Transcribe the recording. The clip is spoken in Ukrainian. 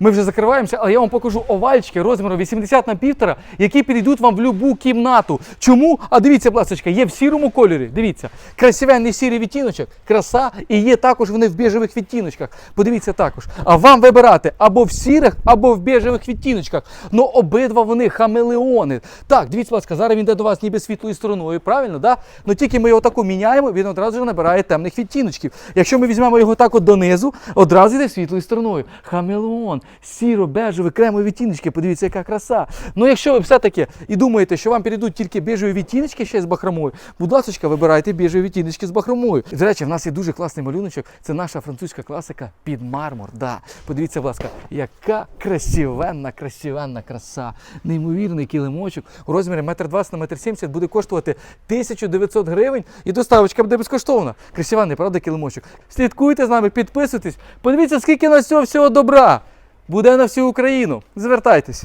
Ми вже закриваємося, але я вам покажу овальчики розміру 80 на півтора, які підійдуть вам в любу кімнату. Чому? А дивіться, ласка, є в сірому кольорі. Дивіться, красивенний сірий відтіночок, краса, і є також вони в біжевих відтіночках. Подивіться також. А вам вибирати або в сірих, або в біжевих відтіночках. Ну обидва вони хамелеони. Так, дивіться, будь ласка, зараз він йде до вас ніби світлою стороною, правильно? Да? Ну тільки ми його таку міняємо, він одразу ж набирає темних відтіночків. Якщо ми візьмемо його так от донизу, одразу йде світлою стороною. Хамелеон, сіро, бежеві, кремові відтіночки, подивіться, яка краса. Ну, якщо ви все-таки і думаєте, що вам підійдуть тільки біжеві відтіночки ще з бахромою, будь ласка, вибирайте біжеві відтіночки з бахромою. До речі, в нас є дуже класний малюночок. Це наша французька класика під мармур. Да. Подивіться, будь ласка, яка красивенна, красивенна краса. Неймовірний килимочок у розмірі 1,20 на 1,70 буде коштувати 1900 гривень і доставочка буде безкоштовна. Красивенний, правда, килимочок. Слідкуйте з нами, підписуйтесь. Подивіться, скільки на цього всього добра буде на всю Україну. Звертайтесь.